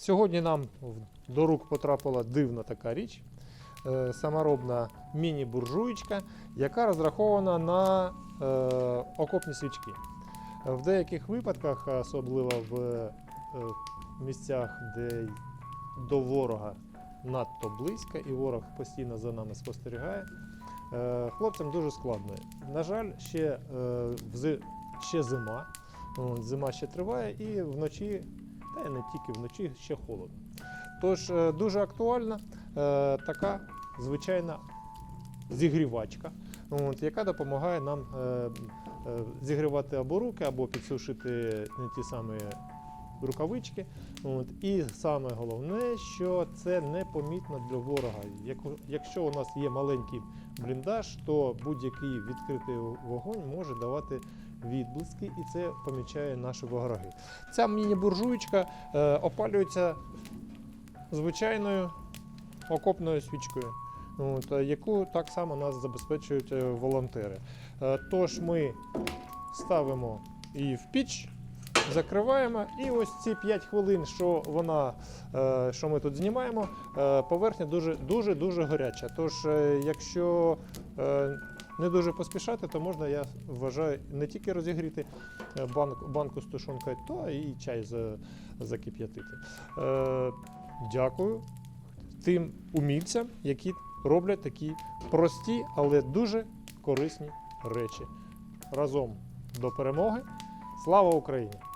Сьогодні нам до рук потрапила дивна така річ. е, Саморобна міні-буржуєчка, яка розрахована на е, окопні свічки. В деяких випадках, особливо в е, місцях, де до ворога надто близько, і ворог постійно за нами спостерігає, е, хлопцям дуже складно. На жаль, ще, е, ще зима. Зима ще триває, і вночі, та й не тільки вночі, ще холодно. Тож е, дуже актуальна е, така звичайна зігрівачка, от, яка допомагає нам е, зігрівати або руки, або підсушити ті самі рукавички. От. І саме головне, що це непомітно для ворога. Якщо у нас є маленький бліндаж, то будь-який відкритий вогонь може давати відблиски, і це помічає наші вороги. Ця міні-буржуєчка е, опалюється звичайною окопною свічкою, яку так само нас забезпечують е, волонтери. Е, Тож ми ставимо її в піч. Закриваємо, і ось ці 5 хвилин, що вона, е, що ми тут знімаємо, е, поверхня дуже дуже дуже гаряча. Тож, е, якщо не дуже поспішати, то можна, я вважаю, не тільки розігріти е, банк, банку з тушонкою, то і чай закип'ятити. Дякую тим умільцям, які роблять такі прості, але дуже корисні речі. Разом до перемоги. Слава Україні!